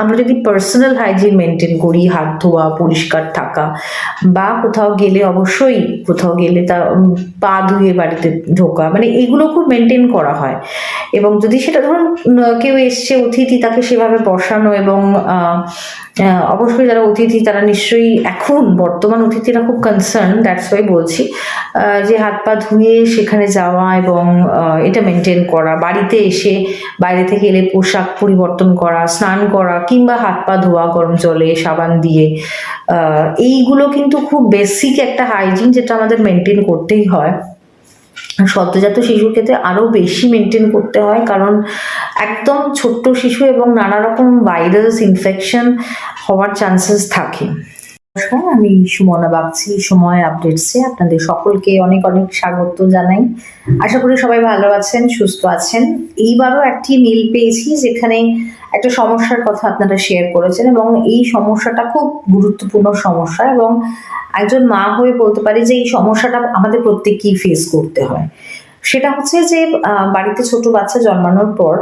আমরা যদি personal hygiene maintain করি, হাত ধোয়া, পরিষ্কার থাকা, বা কোথাও গেলে অবশ্যই কোথাও গেলে তা পা ধুয়ে বাড়িতে ঢোকা মানে এগুলো খুব মেনটেন করা হয়। এবং যদি সেটা ধরুন কেউ এসছে, অতিথি, তাকে সেভাবে বসানো এবং অবশ্যই যারা অতিথি, তারা নিশ্চয়ই এখন বর্তমান অতিথিরা খুব কনসার্ন দ্যাটস ওয়াই বলছি যে হাত পা ধুয়ে সেখানে যাওয়া এবং এটা মেনটেন করা, বাড়িতে এসে বাইরে থেকে এলে পোশাক পরিবর্তন করা, স্নান করা, কিংবা হাত পা ধোয়া, গরম জলে, সাবান দিয়ে এইগুলো কিন্তু খুব বেসিক একটা হাইজিন যেটা আমাদের মেনটেন করতেই হয়। সদ্যজাত শিশুর ক্ষেত্রে আরও বেশি মেনটেন করতে হয়, কারণ একদম ছোট্ট শিশু এবং নানা রকম ভাইরাস ইনফেকশন হওয়ার চান্সেস থাকে। নমস্কার, আমি সুমনা বাগচি সময় আপডেটসে আপনাদের সকলকে অনেক অনেক স্বাগত জানাই। আশা করি সবাই ভালো আছেন, সুস্থ আছেন। এইবারও একটি মেল পেয়েছি যেখানে একটা সমস্যার কথা আপনারা শেয়ার করেছেন এবং এই সমস্যাটা খুব গুরুত্বপূর্ণ সমস্যা এবং একজন মা হয়ে বলতে পারি যে এই সমস্যাটা আমাদের প্রত্যেককেই ফেস করতে হয়। সেটা হচ্ছে যে বাড়িতে ছোট বাচ্চা জন্মানোর পর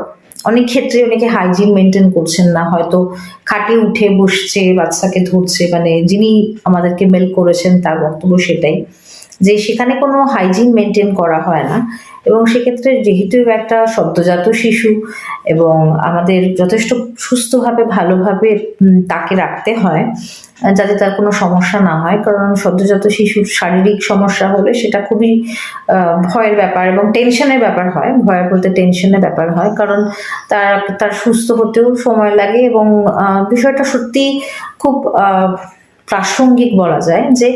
অনেক ক্ষেত্রে অনেকে হাইজিন মেনটেন করছেন না। হয়তো খাটে উঠে বসছে, বাচ্চাকে ধরছে মানে যিনি আমাদেরকে মেল করেছেন, তার বক্তব্য সেটাই। যে সেখানে কোনো হাইজিন মেনটেন করা হয় না। এবং সেক্ষেত্রে যেহেতু একটা সদ্যজাত শিশু এবং আমাদের যথেষ্ট সুস্থভাবে, ভালোভাবে তাকে রাখতে হয়, যাতে তার কোনো সমস্যা না হয়। কারণ সদ্যজাত শিশুর শারীরিক সমস্যা হলে সেটা খুবই ভয়ের ব্যাপার এবং টেনশনের ব্যাপার হয়। ভয়ের বলতে টেনশনের ব্যাপার হয়। কারণ তার তার সুস্থ হতেও সময় লাগে এবং বিষয়টা সত্যি খুব প্রাসঙ্গিক বলা যায় যে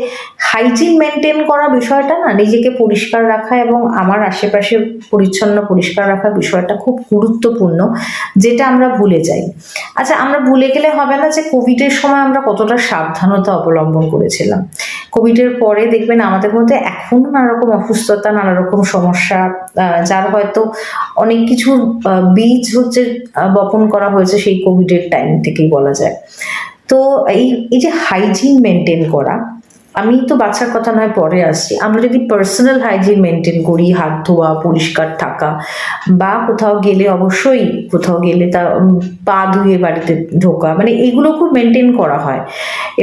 হাইজিন মেনটেন করা বিষয়টা না নিজেকে পরিষ্কার রাখা এবং আমার আশেপাশে পরিচ্ছন্ন পরিষ্কার রাখা বিষয়টা খুব গুরুত্বপূর্ণ, যেটা আমরা ভুলে যাই। আচ্ছা আমরা ভুলে গেলে হবে না যে কোভিডের সময় আমরা কতটা সাবধানতা অবলম্বন করেছিলাম। কোভিডের পরে দেখবেন আমাদের মধ্যে এখনও নানা রকম অসুস্থতা নানা রকম সমস্যা যার হয়তো অনেক কিছুর বীজ হচ্ছে বপন করা হয়েছে সেই কোভিডের টাইম থেকেই বলা যায়। তো এই এই যে হাইজিন মেনটেন করা আমি তো বাচ্চার কথা নয়, পরে আসছি। আমরা যদি পার্সোনাল হাইজিন মেনটেন করি, হাত ধোয়া, পরিষ্কার থাকা, বা কোথাও গেলে অবশ্যই কোথাও গেলে তা পা ধুয়ে বাড়িতে ঢোকা মানে এগুলো খুব মেনটেন করা হয়।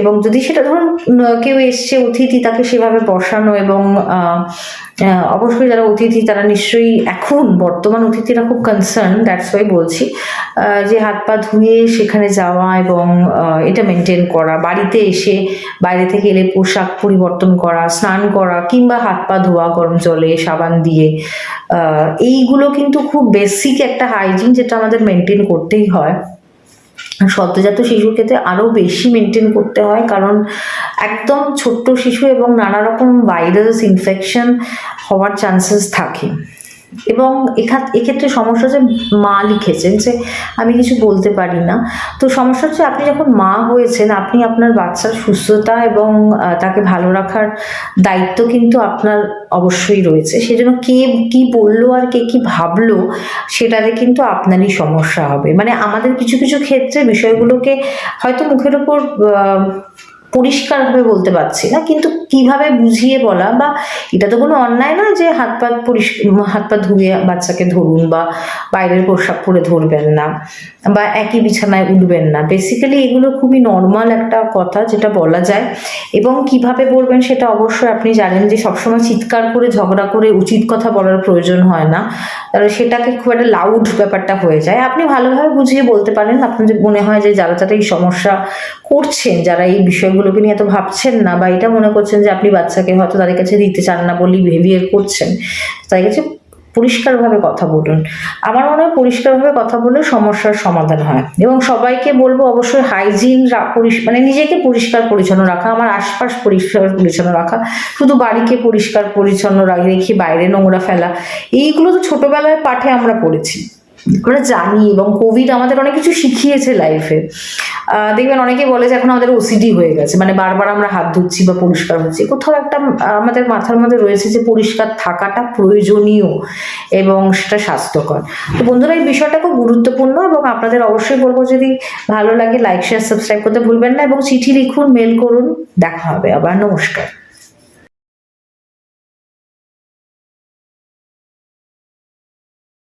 এবং যদি সেটা ধরুন কেউ এসছে, অতিথি তাকে সেভাবে বসানো এবং অবশ্যই যারা অতিথি তারা নিশ্চয়ই এখন বর্তমান অতিথিরা খুব কনসার্ন দ্যাটস ওয়াই বলছি যে হাত পা ধুয়ে সেখানে যাওয়া এবং এটা মেনটেন করা, বাড়িতে এসে বাইরে থেকে এলে পোশাক পরিবর্তন করা, স্নান করা কিংবা হাত পা ধোয়া, গরম জলে সাবান দিয়ে এইগুলো কিন্তু খুব বেসিক একটা হাইজিন যেটা আমাদের মেনটেন করতেই হয়। সদ্যজাত শিশুর ক্ষেত্রে আরও বেশি মেনটেন করতে হয় কারণ একদম ছোট্ট শিশু এবং নানা রকম ভাইরাস ইনফেকশন হওয়ার চান্সেস থাকে। এবং এক্ষেত্রে সমস্যা যে মা লিখেছেন যে আমি কিছু বলতে পারি না। তো সমস্যা হচ্ছে আপনি যখন মা হয়েছেন, আপনি আপনার বাচ্চার সুস্থতা এবং তাকে ভালো রাখার দায়িত্ব কিন্তু আপনার অবশ্যই রয়েছে। সেজন্য কে, কি বলল আর কে কি ভাবলো, সেটাতে কিন্তু আপনারই সমস্যা হবে। মানে আমাদের কিছু কিছু ক্ষেত্রে বিষয়গুলোকে হয়তো মুখের ওপর পরিষ্কারভাবে বলতে পারছি না, কিন্তু কীভাবে বুঝিয়ে বলা বা এটা তো কোনো অন্যায় না যে হাত পা পরিষ্কার হাত পা ধুয়ে বাচ্চাকে ধরুন বা বাইরের পোশাক পরে ধরবেন না বা একই বিছানায় উঠবেন না। বেসিক্যালি এগুলো খুবই নর্মাল একটা কথা যেটা বলা যায় এবং কীভাবে বলবেন সেটা অবশ্যই আপনি জানেন যে সবসময় চিৎকার করে, ঝগড়া করে উচিত কথা বলার প্রয়োজন হয় না। তাহলে সেটাকে খুব একটা লাউড ব্যাপারটা হয়ে যায়। আপনি ভালোভাবে বুঝিয়ে বলতে পারেন। আপনার যে মনে হয় যে যারা যারা এই সমস্যা করছেন, যারা এই বিষয়গুলোকে নিয়ে এত ভাবছেন না বা এটা মনে করছেন যে আপনি বাচ্চাকে হয়তো তাদের কাছে দিতে চান না বলেই বিহেভিয়ার করছেন তাই কাছে পরিষ্কারভাবে কথা বলুন। আমার মনে হয় পরিষ্কারভাবে কথা বলে সমস্যার সমাধান হয় এবং সবাইকে বলব অবশ্যই হাইজিন মানে নিজেকে পরিষ্কার পরিচ্ছন্ন রাখা, আমার আশপাশ পরিষ্কার পরিচ্ছন্ন রাখা, শুধু বাড়িকে পরিষ্কার পরিচ্ছন্ন রেখে বাইরে নোংরা ফেলা, এইগুলো তো ছোটবেলায় পাঠে আমরা পড়েছি। আমরা জানি এবং কোভিড আমাদের অনেক কিছু শিখিয়েছে লাইফে দেখবেন অনেকে বলে যে এখন আমাদের ওসিডি হয়ে গেছে মানে বারবার আমরা হাত ধুচ্ছি বা পরিষ্কার হচ্ছি। কোথাও একটা আমাদের মাথার মধ্যে রয়েছে যে পরিষ্কার থাকাটা প্রয়োজনীয় এবং সেটা স্বাস্থ্যকর। তো বন্ধুরা, এই বিষয়টা খুব গুরুত্বপূর্ণ এবং আপনাদের অবশ্যই বলব যদি ভালো লাগে লাইক শেয়ার সাবস্ক্রাইব করতে ভুলবেন না এবং চিঠি লিখুন মেল করুন। দেখা হবে আবার, নমস্কার।